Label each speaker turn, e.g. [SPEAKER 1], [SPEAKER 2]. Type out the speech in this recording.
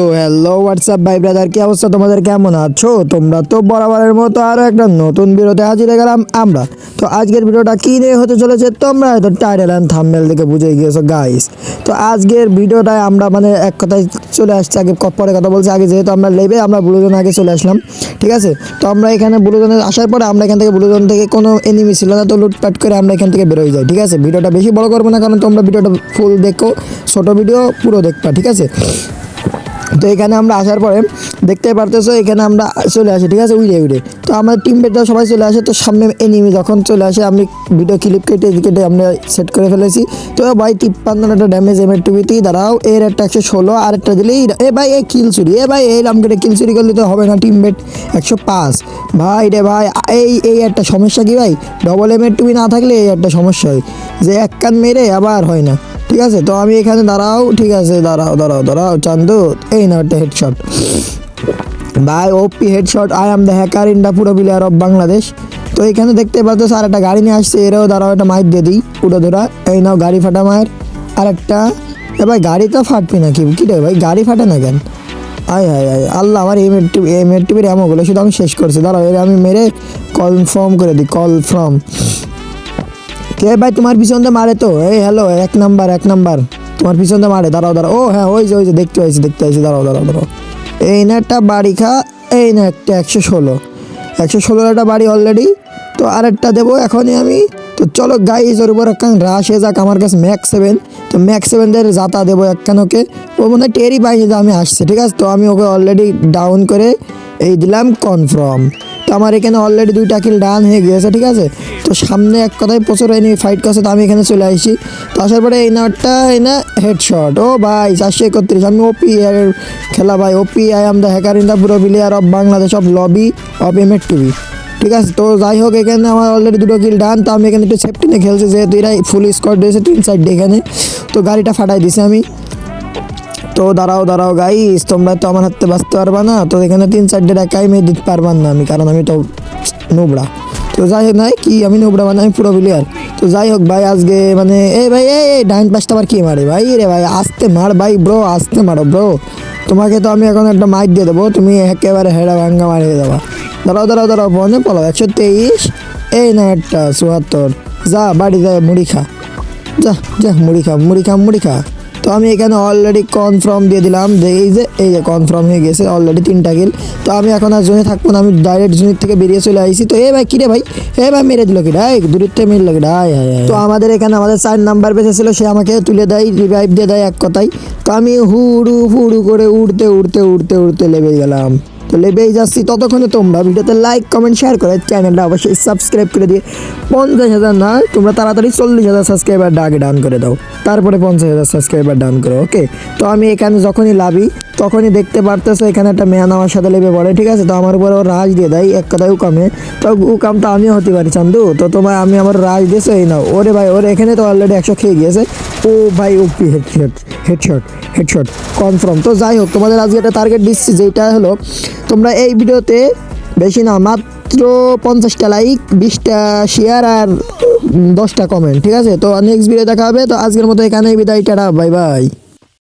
[SPEAKER 1] তো hello WhatsApp ভাই brother কি অবস্থা? তোমাদের কেমন আছো? তোমরা তো বরাবরের মতো আরও একটা নতুন ভিডিওতে হাজির গেলাম আমরা। তো আজকের ভিডিওটা কী নিয়ে হতে চলেছে? তোমরা হয়তো টাইটেল অ্যান্ড থাম্বেল দেখে বুঝে গিয়েছো গাইস তো আজকের ভিডিওটায় আমরা মানে এক কথায় চলে আসছি, আগে পরে কথা বলছি। আগে যেহেতু আমরা লেবে আমরা ব্লুজন আগে চলে আসলাম, ঠিক আছে? তো আমরা এখানে ব্লুজনে আসার পরে আমরা এখান থেকে ব্লুজন থেকে কোনো এনিমি ছিল না, তো লুটপাট করে আমরা এখান থেকে বেরোয় যাই, ঠিক আছে? ভিডিওটা বেশি বড় করব না, কারণ তোমরা ভিডিওটা ফুল দেখো, ছোটো ভিডিও পুরো দেখবা, ঠিক আছে? তো এখানে আমরা আসার পরে দেখতে পারতেছো, এখানে আমরা চলে আসি, ঠিক আছে? উড়ে উড়ে। তো আমার টিম মেটরা সবাই চলে আসে, তো সামনে এনিমি যখন চলে আসে, আমি ভিডিও ক্লিপ কেটে কেটে আমরা সেট করে ফেলেছি। তো ভাই, তিপ্পান্নটা ড্যামেজ এমের টুবিতেই দাঁড়াও, এর একটা একশো ষোলো, আর একটা দিলেই এ ভাই এই কিল চুরি, এ ভাই, এই রামকেটে কিল চুরি করলে তো হবে না টিম মেট একশো পাঁচ। ভাই রে ভাই, এই এই একটা সমস্যা কি ভাই? ডবল এমের টুবি না থাকলে এই একটা সমস্যা হয়। যে এক কান মেরে আবার হয় না। ঠিক আছে? তো আমি এখানে দাঁড়াও, ঠিক আছে, দাঁড়াও দাঁড়াও দাঁড়াও, চান্দু, এই না একটা হেডশট ভাই OP headshot I am the hacker in the পুরো প্লেয়ার অফ বাংলাদেশ তো এখানে দেখতে পাচ্ছ আর একটা গাড়ি নিয়ে আসছে, এরাও দাঁড়াও, একটা মাইক দিয়ে দিই পুরো ধরা এই নাও, গাড়ি ফাটা মায়ের। আর একটা এ ভাই, গাড়ি তো ফাটবি না কি কী রে ভাই, গাড়ি ফাটে না কেন? আয় আয় আয়, আল্লাহ, আমার এম এর টিভি এম এর টিভির এমনগুলো শুধু আমি শেষ করছি। দাঁড়াও, এর আমি মেরে কনফার্ম করে দিই কল কে ভাই, তোমার পিছন দিয়ে মারে তো? এই হ্যালো এক নাম্বার এক নাম্বার তোমার পিছন দিয়ে মারে, দাঁড়াও দাঁড়াও। ও হ্যাঁ ওই যে ওই যে, দেখতে পাইছি দেখতে পাইছি, দাঁড়াও দাঁড়াও দাঁড়াও। এই না একটা বাড়ি খা, এই না একটা একশো ষোলো। একশো ষোলোর একটা বাড়ি অলরেডি তো আরেকটা দেবো এখনই আমি। তো চলো গাইজ ওর উপর একখান রাশ হয়ে যাক, আমার কাছে ম্যাক্স সেভেন তো ম্যাক্স সেভেনদের যাতা দেবো একখান ওকে। ও মনে হয় টেরই পাইনি যে আমি আসছি, ঠিক আছে? তো আমি ওকে অলরেডি ডাউন করে এই দিলাম কনফার্ম তো আমার এখানে অলরেডি দুইটা কিল ডান হয়ে গিয়েছে, ঠিক আছে? তো সামনে এক কথায় প্রচুর এনিমি ফাইট করছে, তো আমি এখানে চলে আসি। তো আসার পরে এই নাটটা এই না হেডশট ও ভাই, চারশো একত্রিশ। আমি ওপি খেলা ভাই OP I am the hacker in the পুরো player of Bangladesh of lobby of M এর টিভি ঠিক আছে, তো যাই হোক, এখানে আমার অলরেডি দুটো কিল ডান তো আমি এখানে একটু সেফটি নিয়ে খেলছি, যেহেতু এরা ফুল স্কোয়াড দিয়েছে তিন সাইড এখানে। তো গাড়িটা ফাটাই দিছে আমি। তো দাঁড়াও দাঁড়াও গাইস তোমরা তো আমার হাতে বাঁচতে পারবা না। তো এখানে তিন চারটে একাই মেয়ে দিতে পারবার না আমি, কারণ আমি তো নোবড়া তো যাই হোক নাই, কি আমি নোবড়া মানে আমি পুরো প্লেয়ার তো যাই হোক ভাই, আজকে মানে এই ভাই এই ডাইন পাশটা আবার কে মারে ভাই? রে ভাই, আসতে মার ভাই ব্রো আসতে মারো ব্রো তোমাকে তো আমি এখন একটা মাইক দিয়ে দেবো, তুমি একেবারে হেডা ভাঙ্গা মারিয়ে দেবা। দাঁড়াও দাঁড়াও দাঁড়াও, বনে পলো একশো তেইশ। এই না একটা চুয়াত্তর। যা, বাড়ি যায় মুড়ি খা। যা যা, মুড়ি খা মুড়ি খা মুড়ি খা। আমি এখানে অলরেডি কনফার্ম দিয়ে দিলাম যে এই যে এই যে কনফার্ম হয়ে গেছে অলরেডি তিনটা গেল তো আমি এখন আর জোনে থাকব না, আমি ডাইরেক্ট জোনের থেকে বেরিয়ে চলে আসি তো এ ভাই কিরে ভাই? এ ভাই, মেরে দিল কি? ডাই দূরের থেকে মেরে কি? ডাই তো আমাদের এখানে আমাদের চার নাম্বার বেঁচে ছিল সে আমাকে তুলে দেয় রিভাইভ দিয়ে দেয় এক কথায়। তো আমি হুড়ু হুড়ু করে উড়তে উড়তে উড়তে উড়তে লেবে গেলাম। তো লেবেই যাচ্ছি ততক্ষণে তোমরা ভিডিওতে লাইক কমেন্ট শেয়ার করে চ্যানেলটা অবশ্যই সাবস্ক্রাইব করে দিয়ে পঞ্চাশ হাজার না, তোমরা তাড়াতাড়ি চল্লিশ হাজার সাবস্ক্রাইবার ডাকে ডান করে দাও। তারপরে পঞ্চাশ হাজার সাবস্ক্রাইবার ডান করো ওকে তো আমি এখানে যখনই লাভি তখনই দেখতে পারতেছো এখানে একটা ম্যান আমার সাথে লেবে পড়ে, ঠিক আছে? তো আমার উপরে ও রাজ দিয়ে দেয়, এক কথায় উকামে তো উকাম তো আমিও হতে পারি, চান্দু। তো তোমার আমি আমার রাজ দিয়েছ, এই নাও। ওরে ভাই, ওরে এখানে তো অলরেডি একশো খেয়ে গিয়েছে। ও ভাই OP headshot headshot headshot confirm তো যাই হোক তোমাদের আজকে একটা টার্গেট দিচ্ছি, যেটা হলো, তোমরা এই ভিডিওতে বেশি না, মাত্র পঞ্চাশটা লাইক বিশটা শেয়ার আর দশটা কমেন্ট ঠিক আছে? তো নেক্সট ভিডিও দেখা হবে, তো আজকের মতো এখানে বিদায়, টাটা বাই বাই